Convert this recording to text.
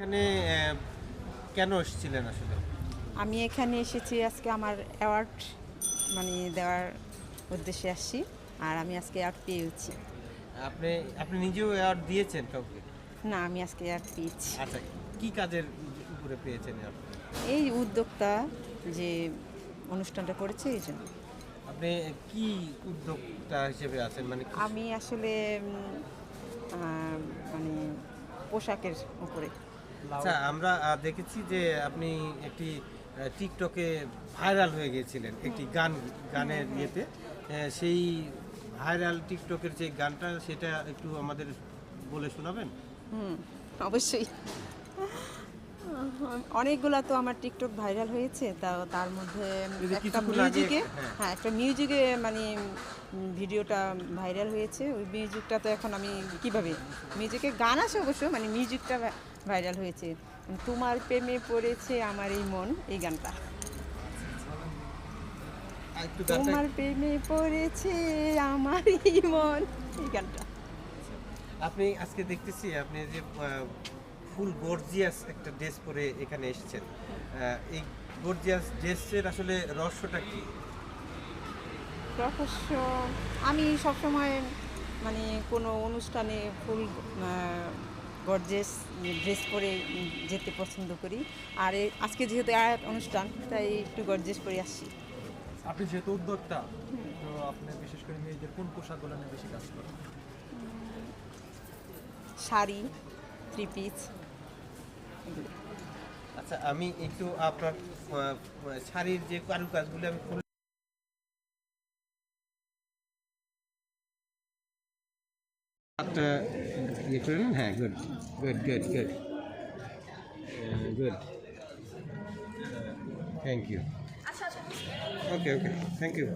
এখানে কেন এসেছিলেন আসলে? আমি এখানে এসেছি আজকে আমার অ্যাওয়ার্ড মানে দেওয়ার উদ্দেশ্যে আসছি আর আমি আজকে অ্যাওয়ার্ড পেয়েছি আপনি আপনি নিজেও অ্যাওয়ার্ড দিয়েছেন কাউকে? না আমি আজকে অ্যাওয়ার্ড পেয়েছি। আচ্ছা কি কাজের উপরে পেয়েছেন আপনি? এই উদ্যোক্তা যে অনুষ্ঠানটা করেছে এই জন্য। আপনি কি উদ্যোক্তা হিসেবে আছেন? মানে আমি আসলে মানে পোশাকের উপরে। আচ্ছা আমরা দেখেছি যে আপনি একটি টিকটকে ভাইরাল হয়ে গিয়েছিলেন একটি গান, গানের ইয়েতে। সেই ভাইরাল টিকটকের যে গানটা, সেটা একটু আমাদের বলে শোনাবেন? হুম, অবশ্যই। অনেকগুলা তো আমার টিকটক ভাইরাল হয়েছে তা তার মধ্যে একটা মিউজিকে হ্যাঁ। হ্যাঁ একটা মিউজিকে মানে ভিডিওটা ভাইরাল হয়েছে। ওই মিউজিকটা তো এখন আমি কীভাবে মিউজিকে গান আছে অবশ্য মানে মিউজিকটা ভাইরাল হয়েছে। তোমার প্রেমে পড়েছে আমার এই মন এই গানটা। গানটা তোমার প্রেমে পড়েছে আমার এই মন এই গানটা। আপনি আজকে দেখতেছি আপনি যে ফুল গর্জিয়াস একটা ড্রেস পরে এখানে এসেছেন। এই গর্জিয়াস ড্রেসের আসলে রহস্যটা কি? রহস্য আমি সবসময় মানে কোনো অনুষ্ঠানে ফুল গর্জেস ড্রেস পরে যেতে পছন্দ করি। আর এ- আজকে যেহেতু আয়াত অনুষ্ঠান তাই একটু গর্জেস পরে আসছি আপনি যেহেতু উদ্যোক্তা তো আপনি বিশেষ করে মেয়েদের কোন পোশাকগুলো নিয়ে বেশি কাজ করেন? Sari three piece. আচ্ছা আমি একটু আপনার শাড়ির যে কারুকাজগুলো আমি ইয়ে করে নেন হ্যাঁ good good good good good thank you okay okay thank you